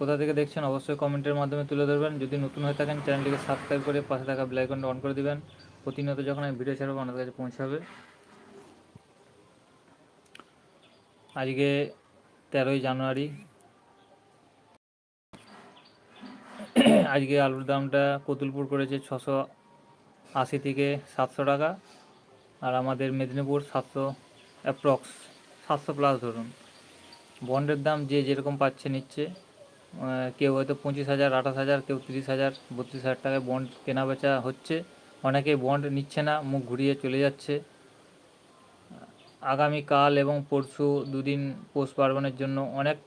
কোথা থেকে দেখছেন অবশ্যই কমেন্টের মাধ্যমে তুলে ধরবেন। যদি নতুন হয়ে থাকেন, চ্যানেলটিকে সাবস্ক্রাইব করে পাশে থাকা বেল আইকনটা অন করে দেবেন। প্রতিনিয়ত যখন আমি ভিডিও ছাড়বো, আপনাদের কাছে পৌঁছাবে আজকে তেরোই জানুয়ারি। আজকে আলুর দামটা কতুলপুর করেছে ছশো আশি থেকে সাতশো টাকা। আর আমাদের মেদিনীপুর সাতশো অ্যাপ্রক্স সাতশো প্লাস ধরুন। বন্ডের দাম যে যেরকম পাচ্ছে নিচ্ছে। কেউ হয়তো পঁচিশ হাজার, আঠাশ হাজার, কেউ তিরিশ হাজার, বত্রিশ হাজার টাকায় বন্ড কেনা বেচা হচ্ছে। অনেকে বন্ড নিচ্ছে না, মুখ ঘুরিয়ে চলে যাচ্ছে। আগামীকাল এবং পরশু দুদিন পৌষ পার্বণের জন্য অনেক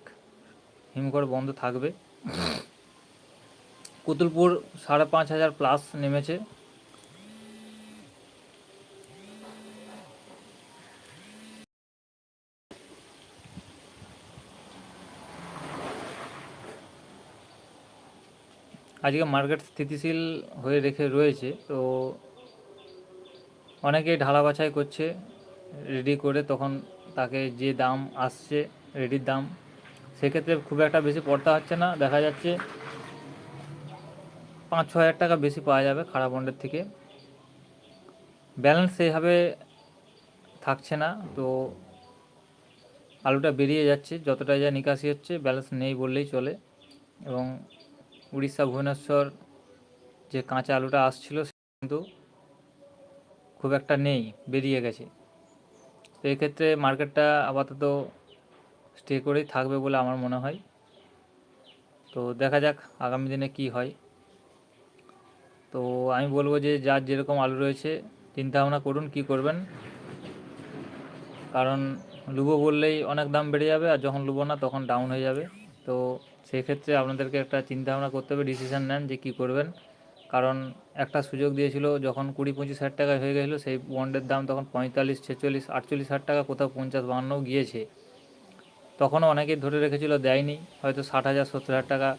হিমঘর বন্ধ থাকবে। কুতুলপুর সাড়ে পাঁচ হাজার প্লাস নেমেছে। আজকে মার্কেট স্থিতিশীল হয়ে রেখে রয়েছে, তো অনেকেই ঢালা বাছাই করছে রেডি করে তখন তাকে যে দাম আসছে রেডির দাম, সেক্ষেত্রে খুব একটা বেশি পড়তে হচ্ছে না। দেখা যাচ্ছে পাঁচ ছ হাজার টাকা বেশি পাওয়া যাবে খারাপ বন্ডের থেকে। ব্যালেন্স সেইভাবে থাকছে না, তো আলুটা বেরিয়ে যাচ্ছে যতটা যা নিকাশি হচ্ছে, ব্যালেন্স নেই বললেই চলে। এবং উড়িষ্যা, ভুবনেশ্বর যে কাঁচা আলুটা আসছিল কিন্তু খুব একটা নেই, বেরিয়ে গেছে। তো এক্ষেত্রে মার্কেটটা আপাতত স্টে করেই থাকবে বলে আমার মনে হয়। তো দেখা যাক আগামী দিনে কি হয়। তো আমি বলব যে যার যেরকম আলু রয়েছে চিন্তা ভাবনা করুন কি করবেন। কারণ লুবো বললেই অনেক দাম বেড়ে যাবে আর যখন লুবো না তখন ডাউন হয়ে যাবে। তো সেই ক্ষেত্রে আপনাদেরকে একটা চিন্তা ভাবনা করতে হবে ডিসিশন নেন যে কি করবেন। কারণ একটা সুযোগ দিয়েছিল, যখন কুড়ি পঁচিশ হাজার টাকা হয়ে গেছিল, সেই বন্ডের দাম তখন পঁয়তাল্লিশ, ছেচল্লিশ, আটচল্লিশ হাজার টাকা, কোথাও পঞ্চাশ, বাহান্নও গিয়েছে। তখনও অনেকেই ধরে রেখেছিল, দেয়নি, হয়তো ষাট হাজার, সত্তর হাজার টাকা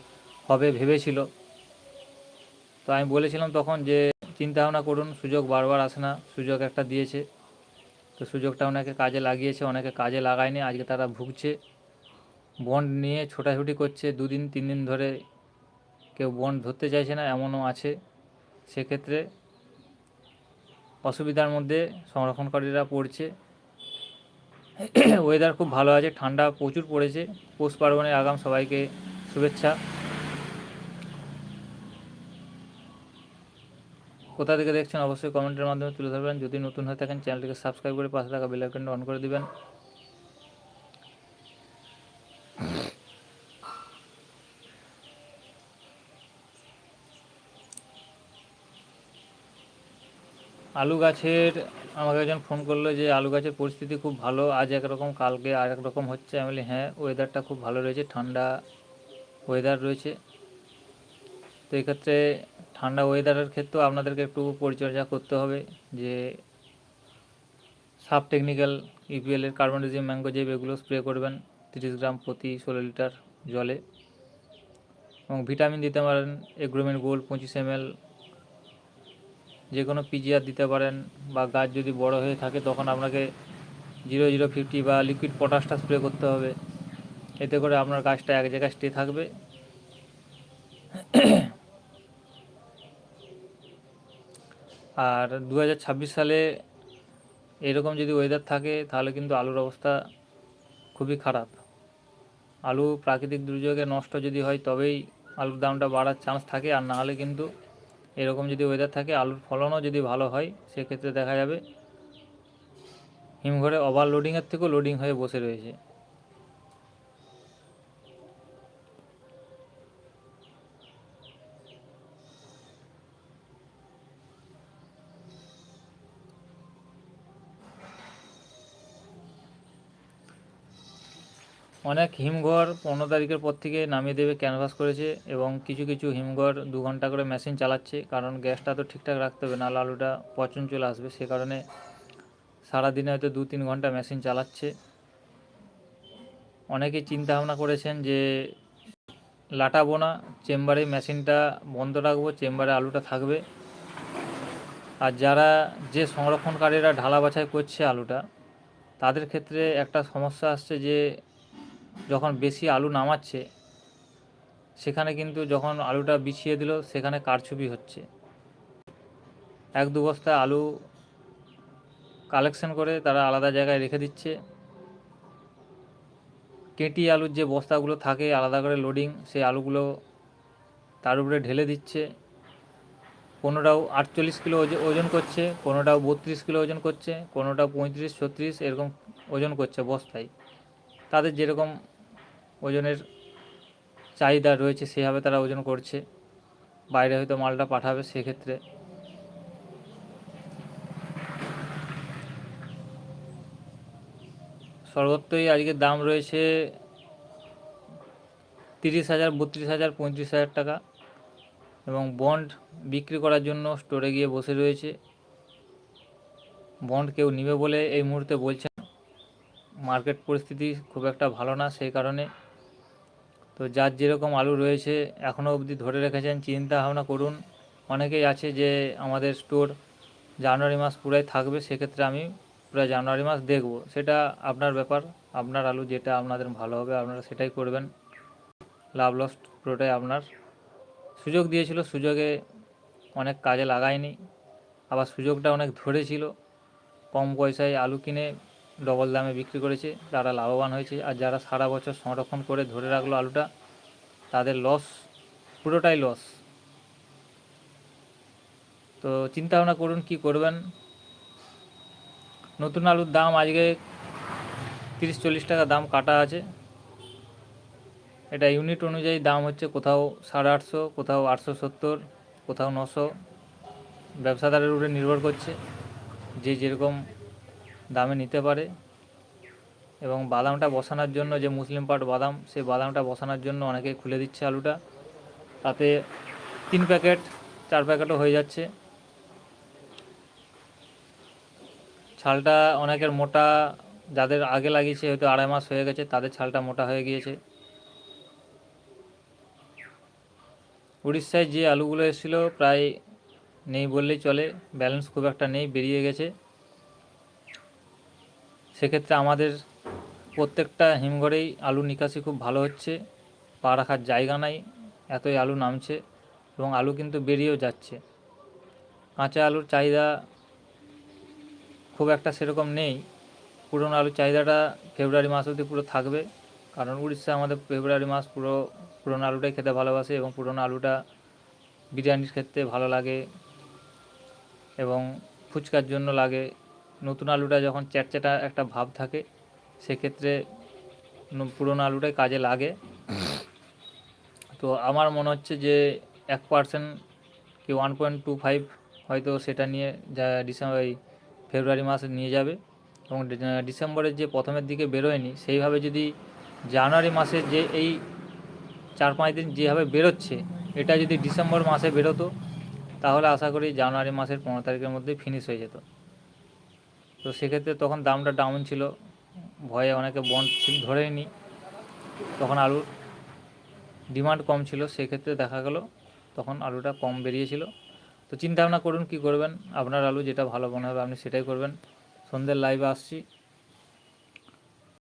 হবে ভেবেছিল। তো আমি বলেছিলাম তখন যে চিন্তা ভাবনা করুন, সুযোগ বারবার আসে না, সুযোগ একটা দিয়েছে। তো সুযোগটা অনেকে কাজে লাগিয়েছে, অনেকে কাজে লাগায়নি, আজকে তারা ভুগছে। বন্ড নিয়ে ছোটাছুটি করছে, দুদিন তিন দিন ধরে কেউ বন্ড ধরতে চাইছে না, এমনও আছে। সেক্ষেত্রে অসুবিধার মধ্যে সংরক্ষণকারীরা পড়ছে। ওয়েদার খুব ভালো আছে, ঠান্ডা প্রচুর পড়েছে। পৌষ পার্বণের আগাম সবাইকে শুভেচ্ছা। কোথা থেকে দেখছেন অবশ্যই কমেন্টের মাধ্যমে তুলে ধরবেন। যদি নতুন হয়ে থাকেন চ্যানেলটিকে সাবস্ক্রাইব করে পাশে থাকা বেল আইকনটা অন করে দিবেন। আলু গাছের আমাকে একজন ফোন করল যে আলু গাছের পরিস্থিতি খুব ভালো, আজ একরকম, কালকে আর এক রকম হচ্ছে। আমি বলি হ্যাঁ ওয়েদারটা খুব ভালো রয়েছে, ঠান্ডা ওয়েদার রয়েছে। তো এক্ষেত্রে ঠান্ডা ওয়েদারের ক্ষেত্রেও আপনাদেরকে একটু পরিচর্যা করতে হবে যে সাব টেকনিক্যাল ইপিএলের কার্বনডিজিম ম্যাঙ্গোজেব এগুলো স্প্রে করবেন তিরিশ গ্রাম প্রতি ষোলো লিটার জলে এবং ভিটামিন দিতে পারেন এগ্রোমিন গোল্ড পঁচিশ এমএল যে কোনো পিজিআর দিতে পারেন বা গাছ যদি বড় হয়ে থাকে তখন আপনাকে জিরো জিরো ফিফটি বা লিকুইড পটাশটা স্প্রে করতে হবে। এতে করে আপনার গাছটা এক জায়গায় স্টে থাকবে। আর দু হাজার ছাব্বিশ সালে এরকম যদি ওয়েদার থাকে তাহলে কিন্তু আলুর অবস্থা খুবই খারাপ। আলু প্রাকৃতিক দুর্যোগে নষ্ট যদি হয় তবেই আলুর দামটা বাড়ার চান্স থাকে আর না হলে কিন্তু এরকম যদি ওয়েদার থাকে, আলুর ফলনও যদি ভালো হয়, সেক্ষেত্রে দেখা যাবে হিমঘরে ওভারলোডিংয়ের থেকেও লোডিং হয়ে বসে রয়েছে। অনেক হিমঘর পনেরো তারিখের পর থেকে নামিয়ে দেবে ক্যানভাস করেছে এবং কিছু কিছু হিমঘর দু ঘণ্টা করে মেশিন চালাচ্ছে, কারণ গ্যাসটা তো ঠিকঠাক রাখতে হবে, নাহলে আলুটা পচন চলে আসবে। সে কারণে সারাদিনে হয়তো দু তিন ঘণ্টা মেশিন চালাচ্ছে। অনেকেই চিন্তা ভাবনা করেছেন যে লাটাবো না, চেম্বারে মেশিনটা বন্ধ রাখব, চেম্বারে আলুটা থাকবে। আর যারা যে সংরক্ষণকারীরা ঢালা বাছাই করছে আলুটা, তাদের ক্ষেত্রে একটা সমস্যা আসছে যে যখন বেশি আলু নামাচ্ছে, সেখানে কিন্তু যখন আলুটা বিছিয়ে দিল, সেখানে কারচুপি হচ্ছে। এক দু বস্তা আলু কালেকশন করে তারা আলাদা জায়গায় রেখে দিচ্ছে। কেটি আলুর যে বস্তাগুলো থাকে, আলাদা করে লোডিং সেই আলুগুলো তার উপরে ঢেলে দিচ্ছে। কোনোটাও আটচল্লিশ কিলো ওজন করছে, কোনোটাও বত্রিশ কিলো ওজন করছে, কোনোটাও পঁয়ত্রিশ, ছত্রিশ, এরকম ওজন করছে বস্তায়। তাদের যেরকম ওজনের চাহিদা রয়েছে, সেভাবে তারা ওজন করছে। বাইরে হয়তো মালটা পাঠাবে সেক্ষেত্রে। সর্বত্রই আজকের দাম রয়েছে তিরিশ হাজার, বত্রিশ হাজার, পঁয়ত্রিশ হাজার টাকা। এবং বন্ড বিক্রি করার জন্য স্টোরে গিয়ে বসে রয়েছে। বন্ড কেউ নিবে বলে এই মুহূর্তে বলছে। মার্কেট পরিস্থিতি খুব একটা ভালো না সেই কারণে। তো যার যেরকম আলু রয়েছে এখনও অবধি ধরে রেখেছেন, চিন্তা ভাবনা করুন। অনেকেই আছে যে আমাদের স্টোর জানুয়ারি মাস পুরাই থাকবে, সেক্ষেত্রে আমি পুরো জানুয়ারি মাস দেখব। সেটা আপনার ব্যাপার, আপনার আলু যেটা আপনাদের ভালো হবে, আপনারা সেটাই করবেন। লাভ লস পুরোটাই আপনার। সুযোগ দিয়েছিল, সুযোগে অনেক কাজে লাগায়নি। আবার সুযোগটা অনেক ধরেছিল। কম পয়সায় আলু কিনে ডবল দামে বিক্রি করেছে তারা লাভবান হয়েছে আর যারা সারা বছর সংরক্ষণ করে ধরে রাখল আলুটা, তাদের লস পুরোটাই লস তো চিন্তা ভাবনা করুন কি করবেন। নতুন আলুর দাম আজকে তিরিশ চল্লিশ টাকা দাম কাটা আছে। এটা ইউনিট অনুযায়ী দাম হচ্ছে কোথাও সাড়ে আটশো, কোথাও আটশো সত্তর, কোথাও নশো। ব্যবসাদারের উপরে নির্ভর করছে। যে যেরকম দামে নিতে পারে এবং বাদামটা বসানোর জন্য যে মুসলিম পাট বাদাম, সেই বাদামটা বসানোর জন্য অনেকেই খুলে দিচ্ছে আলুটা। তাতে তিন প্যাকেট, চার প্যাকেটও হয়ে যাচ্ছে। ছালটা অনেকের মোটা, যাদের আগে লাগিয়েছে হয়তো আড়াই মাস হয়ে গেছে, তাদের ছালটা মোটা হয়ে গিয়েছে। উড়িষ্যায় যে আলুগুলো এসেছিল, প্রায় নেই বললেই চলে, ব্যালেন্স খুব একটা নেই, বেরিয়ে গেছে। সেক্ষেত্রে আমাদের প্রত্যেকটা হিমঘরেই আলু নিকাশি খুব ভালো হচ্ছে। পা রাখার জায়গা নাই, এতই আলু নামছে এবং আলু কিন্তু বেরিয়েও যাচ্ছে। কাঁচা আলুর চাহিদা খুব একটা সেরকম নেই। পুরনো আলুর চাহিদাটা ফেব্রুয়ারি মাস অবধি পুরো থাকবে। কারণ উড়িষ্যা আমাদের ফেব্রুয়ারি মাস পুরো পুরনো আলুটাই খেতে ভালোবাসে এবং পুরনো আলুটা বিরিয়ানির ক্ষেত্রে ভালো লাগে এবং ফুচকার জন্য লাগে। নতুন আলুটা যখন চ্যাটচ্যাটা একটা ভাব থাকে, সেক্ষেত্রে পুরনো আলুটাই কাজে লাগে। তো আমার মনে হচ্ছে যে এক পার্সেন্ট কি ওয়ান পয়েন্ট টু ফাইভ হয়তো সেটা নিয়ে যা ডিসেম্বর এই ফেব্রুয়ারি মাসে নিয়ে যাবে। এবং ডিসেম্বরের যে প্রথমের দিকে বেরোয়নি, সেইভাবে যদি জানুয়ারি মাসে যে এই চার পাঁচ দিন যেভাবে বেরোচ্ছে, এটা যদি ডিসেম্বর মাসে বেরোতো, তাহলে আশা করি জানুয়ারি মাসের পনেরো তারিখের মধ্যে ফিনিশ হয়ে যেত। তো সেক্ষেত্রে তখন দামটা ডাউন ছিল। ভয়ে অনেকে বন্ড ধরেনি তখন আলুর ডিমান্ড কম ছিল, সেক্ষেত্রে দেখা গেল তখন আলুটা কম বেরিয়েছিল। তো চিন্তা ভাবনা করুন কি করবেন, আপনার আলু যেটা ভালো মনে হবে আপনি সেটাই করবেন। সন্ধ্যের লাইভে আসছি।